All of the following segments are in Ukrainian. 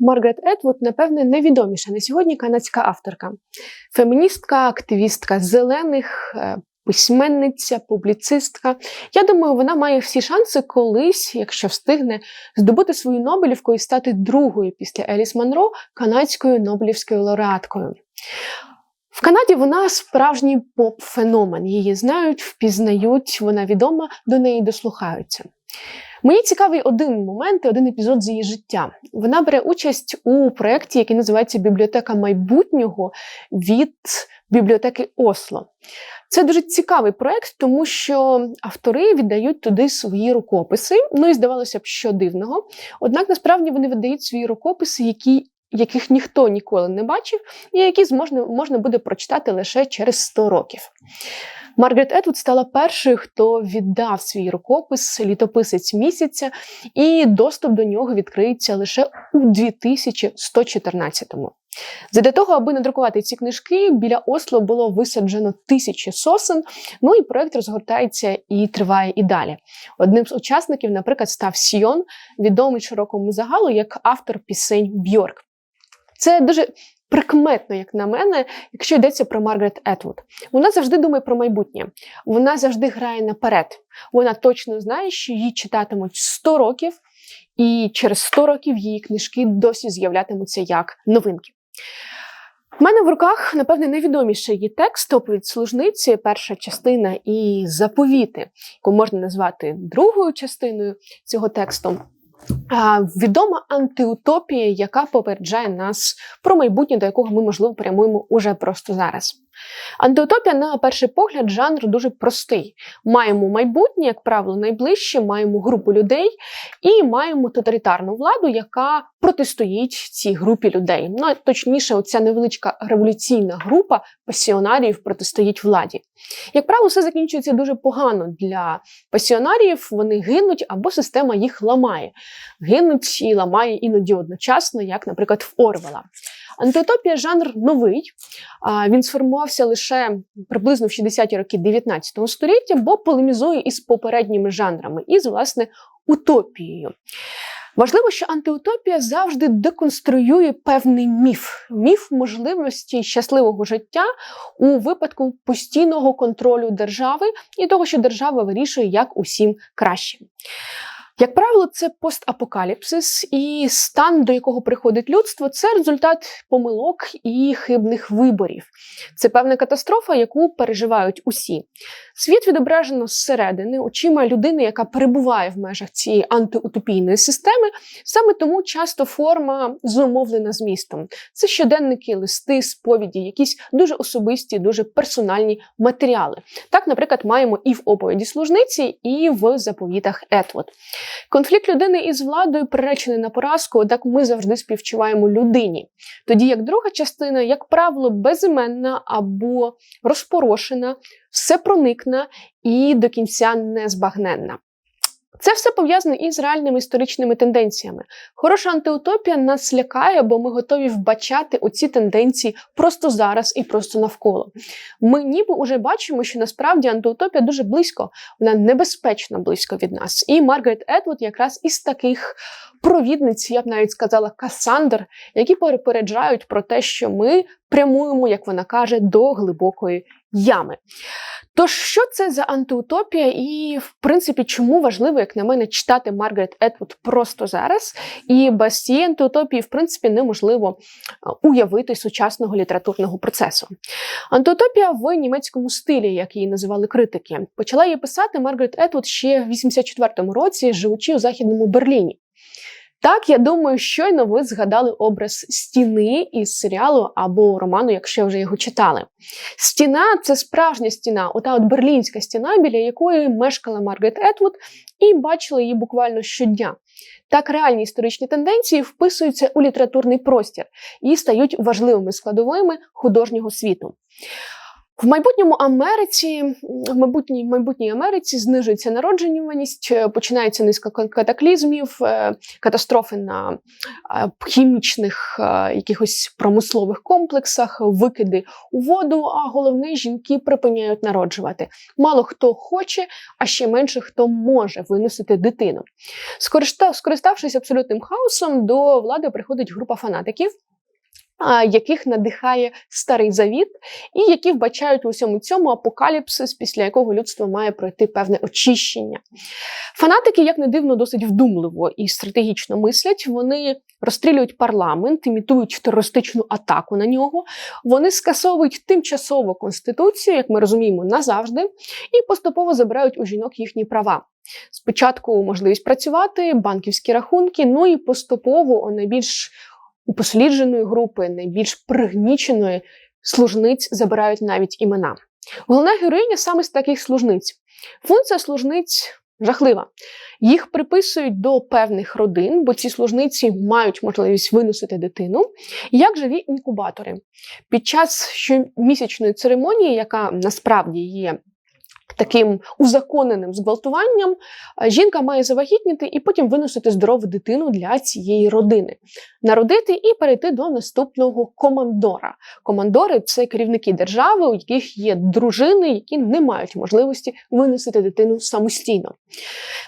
Маргарет Етвуд, напевне, найвідоміша на сьогодні канадська авторка, феміністка, активістка зелених, е, письменниця, публіцистка. Я думаю, вона має всі шанси колись, якщо встигне, здобути свою Нобелівку і стати другою після Еліс Монро канадською Нобелівською лауреаткою. В Канаді вона справжній поп-феномен. Її знають, впізнають, вона відома, до неї дослухаються. Мені цікавий один момент і один епізод з її життя. Вона бере участь у проєкті, який називається Бібліотека майбутнього від бібліотеки Осло. Це дуже цікавий проєкт, тому що автори віддають туди свої рукописи. Ну і здавалося б, що дивного. Однак насправді вони видають свої рукописи, які. Яких ніхто ніколи не бачив, і які зможна, можна буде прочитати лише через 100 років. Маргарет Етвуд стала першою, хто віддав свій рукопис літописець місяця, і доступ до нього відкриється лише у 2114-му. Задля того, аби надрукувати ці книжки, біля Осло було висаджено тисячі сосен. Ну і проект розгортається і триває і далі. Одним з учасників, наприклад, став Сіон, відомий широкому загалу як автор пісень Бьорк. Це дуже прикметно, як на мене, якщо йдеться про Маргарет Етвуд. Вона завжди думає про майбутнє, вона завжди грає наперед. Вона точно знає, що її читатимуть 100 років, і через 100 років її книжки досі з'являтимуться як новинки. У мене в руках, напевне, найвідоміший її текст оповідь служниці, перша частина і заповіти, яку можна назвати другою частиною цього тексту. Відома антиутопія, яка попереджає нас про майбутнє, до якого ми, можливо, прямуємо уже просто зараз. Антиутопія, на перший погляд, жанр дуже простий. Маємо майбутнє, як правило, найближче, маємо групу людей і маємо тоталітарну владу, яка протистоїть цій групі людей. Ну, точніше, оця невеличка революційна група пасіонаріїв протистоїть владі. Як правило, все закінчується дуже погано для пасіонаріїв, вони гинуть або система їх ламає. Гинуть і ламає іноді одночасно, як, наприклад, в Орвела. Антиутопія жанр новий. Він сформувався лише приблизно в 60-ті роки 19 століття, бо полемізує із попередніми жанрами, із, власне, утопією. Важливо, що антиутопія завжди деконструює певний міф, міф можливості щасливого життя у випадку постійного контролю держави і того, що держава вирішує, як усім краще. Як правило, це постапокаліпсис, і стан, до якого приходить людство, це результат помилок і хибних виборів. Це певна катастрофа, яку переживають усі. Світ відображено зсередини, очима людини, яка перебуває в межах цієї антиутопійної системи. Саме тому часто форма зумовлена змістом. Це щоденники, листи, сповіді, якісь дуже особисті, дуже персональні матеріали. Так, наприклад, маємо і в оповіді служниці, і в заповітах Етвуд. Конфлікт людини із владою приречений на поразку, однак ми завжди співчуваємо людині. Тоді як друга частина, як правило, безіменна або розпорошена, всепроникна і до кінця незбагненна. Це все пов'язано із реальними історичними тенденціями. Хороша антиутопія нас лякає, бо ми готові вбачати оці тенденції просто зараз і просто навколо. Ми ніби вже бачимо, що насправді антиутопія дуже близько, вона небезпечно близько від нас. І Маргарет Етвуд якраз із таких провідниць, я б навіть сказала, Касандр, які попереджають про те, що ми прямуємо, як вона каже, до глибокої ями. Тож, що це за антиутопія, і, в принципі, чому важливо, як на мене, читати Маргарет Етвуд просто зараз? І без цієї антиутопії, в принципі, неможливо уявити сучасного літературного процесу. Антиутопія в німецькому стилі, як її називали критики, почала її писати Маргарет Етвуд ще в 84-му році, живучи у Західному Берліні. Так, я думаю, щойно ви згадали образ стіни із серіалу або роману, якщо вже його читали. Стіна це справжня стіна, ота от берлінська стіна, біля якої мешкала Маргарет Етвуд, і бачила її буквально щодня. Так реальні історичні тенденції вписуються у літературний простір і стають важливими складовими художнього світу. В майбутньому Америці, в майбутній, майбутній Америці знижується народжуваність, е, починається низка катаклізмів, е, катастрофи на е, хімічних якихось промислових комплексах, викиди у воду. А головне, жінки припиняють народжувати. Мало хто хоче, а ще менше хто може виносити дитину. Скориставшись абсолютним хаосом, до влади приходить група фанатиків яких надихає старий завіт, і які вбачають у всьому цьому апокаліпсис, після якого людство має пройти певне очищення. Фанатики, як не дивно, досить вдумливо і стратегічно мислять. Вони розстрілюють парламент, імітують терористичну атаку на нього. Вони скасовують тимчасову конституцію, як ми розуміємо, назавжди, і поступово забирають у жінок їхні права. Спочатку можливість працювати, банківські рахунки, ну і поступово найбільш упослідженої групи, найбільш пригніченої служниць забирають навіть імена. Головна героїня саме з таких служниць. Функція служниць жахлива. Їх приписують до певних родин, бо ці служниці мають можливість виносити дитину, як живі інкубатори. Під час щомісячної церемонії, яка насправді є таким узаконеним зґвалтуванням, жінка має завагітніти і потім виносити здорову дитину для цієї родини, народити і перейти до наступного командора. Командори це керівники держави, у яких є дружини, які не мають можливості виносити дитину самостійно.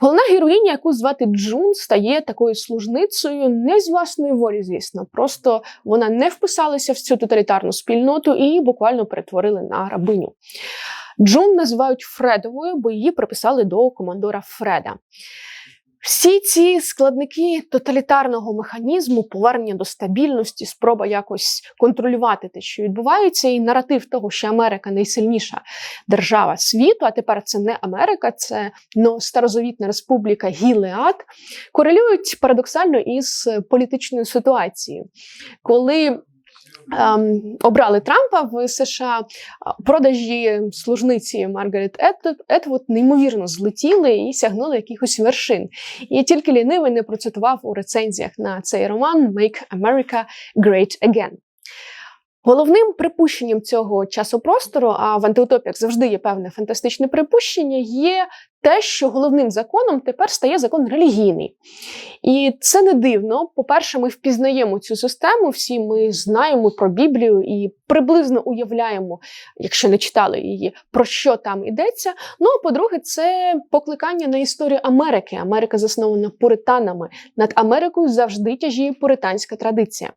Головна героїня, яку звати Джун, стає такою служницею не з власної волі, звісно, просто вона не вписалася в цю тоталітарну спільноту і її буквально перетворили на рабиню. Джун називають Фредовою, бо її приписали до командора Фреда. Всі ці складники тоталітарного механізму, повернення до стабільності, спроба якось контролювати те, що відбувається, і наратив того, що Америка найсильніша держава світу, а тепер це не Америка, це ну, старозавітна республіка Гілеад, корелюють парадоксально із політичною ситуацією, коли обрали Трампа в США. Продажі служниці Маргарет Етвуд неймовірно злетіли і сягнули якихось вершин. І тільки лінивий не процитував у рецензіях на цей роман «Make America Great Again». Головним припущенням цього часопростору, а в антиутопіях завжди є певне фантастичне припущення, є те, що головним законом тепер стає закон релігійний. І це не дивно. По-перше, ми впізнаємо цю систему, всі ми знаємо про Біблію і приблизно уявляємо, якщо не читали її, про що там йдеться. Ну а по-друге, це покликання на історію Америки. Америка заснована пуританами. Над Америкою завжди тяжіє пуританська традиція.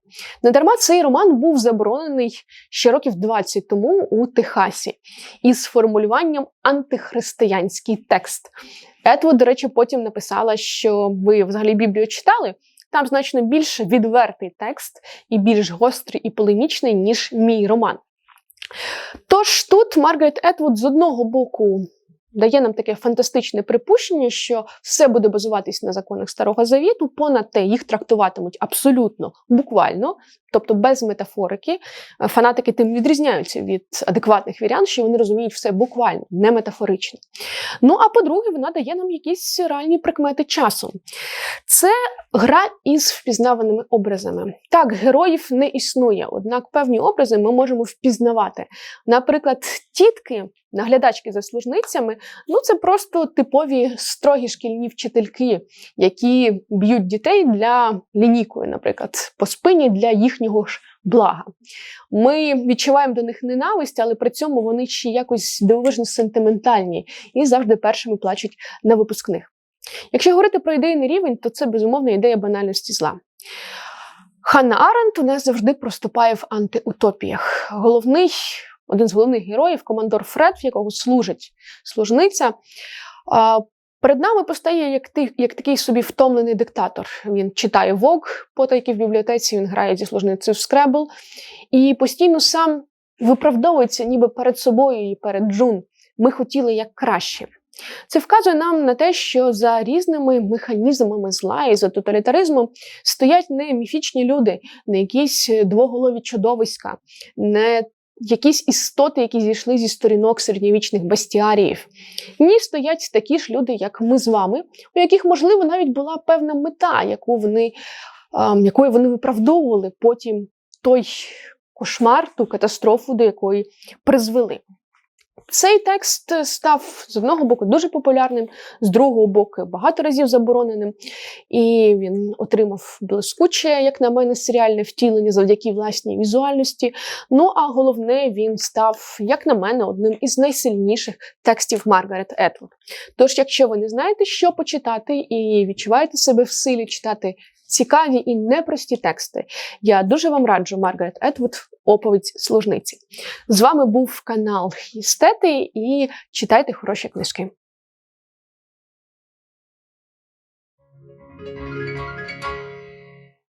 Недарма цей роман був заборонений ще років 20 тому у Техасі із формулюванням антихристиянський текст. Етвуд, до речі, потім написала, що ви взагалі Біблію читали. Там значно більш відвертий текст і більш гострий і полемічний, ніж мій роман. Тож тут Маргарет Етвуд з одного боку дає нам таке фантастичне припущення, що все буде базуватись на законах Старого Завіту, понад те, їх трактуватимуть абсолютно буквально, тобто без метафорики. Е, фанатики тим відрізняються від адекватних вірян, що вони розуміють все буквально, не метафорично. Ну а по-друге, вона дає нам якісь реальні прикмети часу. Це гра із впізнаваними образами. Так, героїв не існує, однак певні образи ми можемо впізнавати. Наприклад, тітки наглядачки за служницями, ну це просто типові строгі шкільні вчительки, які б'ють дітей для лінійкою, наприклад, по спині для їхнього ж блага. Ми відчуваємо до них ненависть, але при цьому вони ще якось дивовижно сентиментальні і завжди першими плачуть на випускних. Якщо говорити про ідейний рівень, то це безумовно ідея банальності зла. Ханна Аренд у нас завжди проступає в антиутопіях. Головний один з головних героїв, командор Фред, в якого служить служниця. Перед нами постає як ти, як такий собі втомлений диктатор. Він читає Вог, потайки в бібліотеці, він грає зі служницею в скребл і постійно сам виправдовується, ніби перед собою і перед Джун. Ми хотіли як краще. Це вказує нам на те, що за різними механізмами зла і за тоталітаризмом стоять не міфічні люди, не якісь двоголові чудовиська, не якісь істоти, які зійшли зі сторінок середньовічних бастіаріїв. Ні, стоять такі ж люди, як ми з вами, у яких, можливо, навіть була певна мета, яку вони, якою вони виправдовували потім той кошмар, ту катастрофу, до якої призвели. Цей текст став з одного боку дуже популярним, з другого боку багато разів забороненим, і він отримав блискуче, як на мене, серіальне втілення завдяки власній візуальності. Ну а головне, він став, як на мене, одним із найсильніших текстів Маргарет Етвуд. Тож, якщо ви не знаєте, що почитати, і відчуваєте себе в силі читати цікаві і непрості тексти, я дуже вам раджу Маргарет Етвуд оповідь служниці. З вами був канал Хістети і читайте хороші книжки.